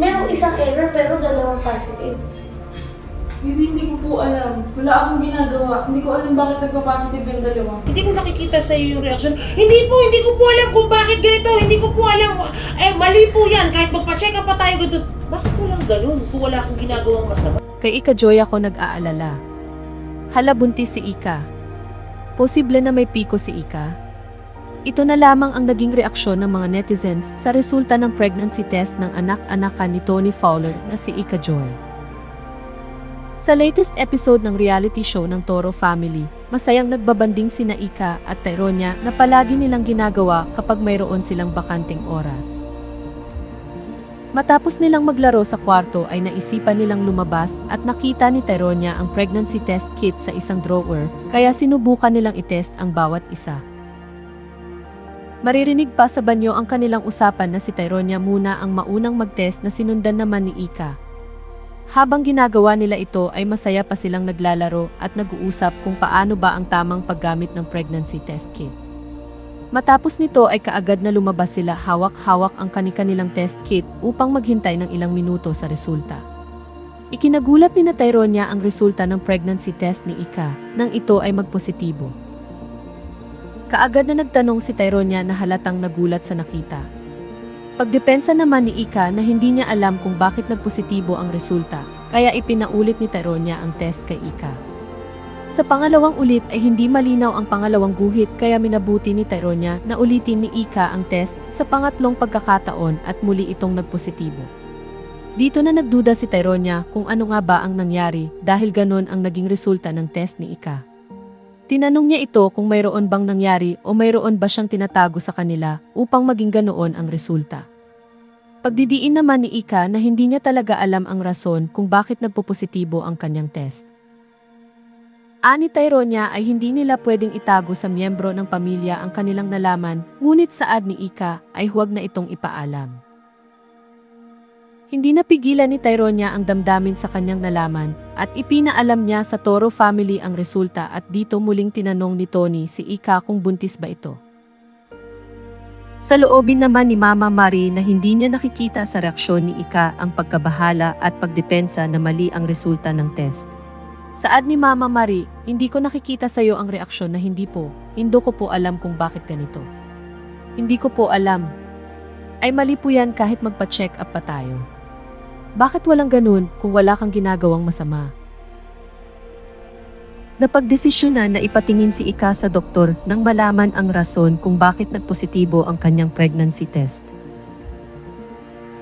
Merong isang error pero dalawang positive. Baby, hindi ko po alam. Wala akong ginagawa. Hindi ko alam bakit nagpa-positive yung dalawa. Hindi ko nakikita sa iyo yung reaction. Hindi po, hindi ko po alam kung bakit ganito. Hindi ko po alam. Eh, mali po yan. Kahit magpa-check up pa tayo ganito. Bakit po lang ganun kung wala akong ginagawang masama? Kay Ika Joy ako nag-aalala. Hala buntis si Ika. Posible na may piko si Ika. Ito na lamang ang naging reaksyon ng mga netizens sa resulta ng pregnancy test ng anak-anakan ni Tony Fowler na si Ika Joy. Sa latest episode ng reality show ng Toro Family, masayang nagbabanding sina Ika at Tyronia na palagi nilang ginagawa kapag mayroon silang bakanting oras. Matapos nilang maglaro sa kwarto ay naisipan nilang lumabas at nakita ni Tyronia ang pregnancy test kit sa isang drawer, kaya sinubukan nilang itest ang bawat isa. Maririnig pa sa banyo ang kanilang usapan na si Tyronia muna ang maunang mag-test na sinundan naman ni Ika. Habang ginagawa nila ito ay masaya pa silang naglalaro at nag-uusap kung paano ba ang tamang paggamit ng pregnancy test kit. Matapos nito ay kaagad na lumabas sila hawak-hawak ang kani-kanilang test kit upang maghintay ng ilang minuto sa resulta. Ikinagulat ni na Tyronia ang resulta ng pregnancy test ni Ika nang ito ay magpositibo. Kaagad na nagtanong si Tyronia na halatang nagulat sa nakita. Pagdepensa naman ni Ika na hindi niya alam kung bakit nagpositibo ang resulta, kaya ipinaulit ni Tyronia ang test kay Ika. Sa pangalawang ulit ay hindi malinaw ang pangalawang guhit kaya minabuti ni Tyronia na ulitin ni Ika ang test sa pangatlong pagkakataon at muli itong nagpositibo. Dito na nagduda si Tyronia kung ano nga ba ang nangyari dahil ganon ang naging resulta ng test ni Ika. Tinanong niya ito kung mayroon bang nangyari o mayroon ba siyang tinatago sa kanila upang maging ganoon ang resulta. Pagdidiin naman ni Ika na hindi niya talaga alam ang rason kung bakit nagpopositibo ang kanyang test. Ani Tyronia ay hindi nila pwedeng itago sa miyembro ng pamilya ang kanilang nalaman, ngunit saad ni Ika ay huwag na itong ipaalam. Hindi napigilan ni Tyronia ang damdamin sa kanyang nalaman at ipinaalam niya sa Toro family ang resulta at dito muling tinanong ni Tony si Ika kung buntis ba ito. Sa loobin naman ni Mama Marie na hindi niya nakikita sa reaksyon ni Ika ang pagkabahala at pagdepensa na mali ang resulta ng test. Saad ni Mama Marie, hindi ko nakikita sa iyo ang reaksyon na hindi po, hindi ko po alam kung bakit ganito. Hindi ko po alam. Ay mali po yan kahit magpa-check up pa tayo. Bakit walang ganun kung wala kang ginagawang masama? Napagdesisyonan na ipatingin si Ika sa doktor nang malaman ang rason kung bakit nagpositibo ang kanyang pregnancy test.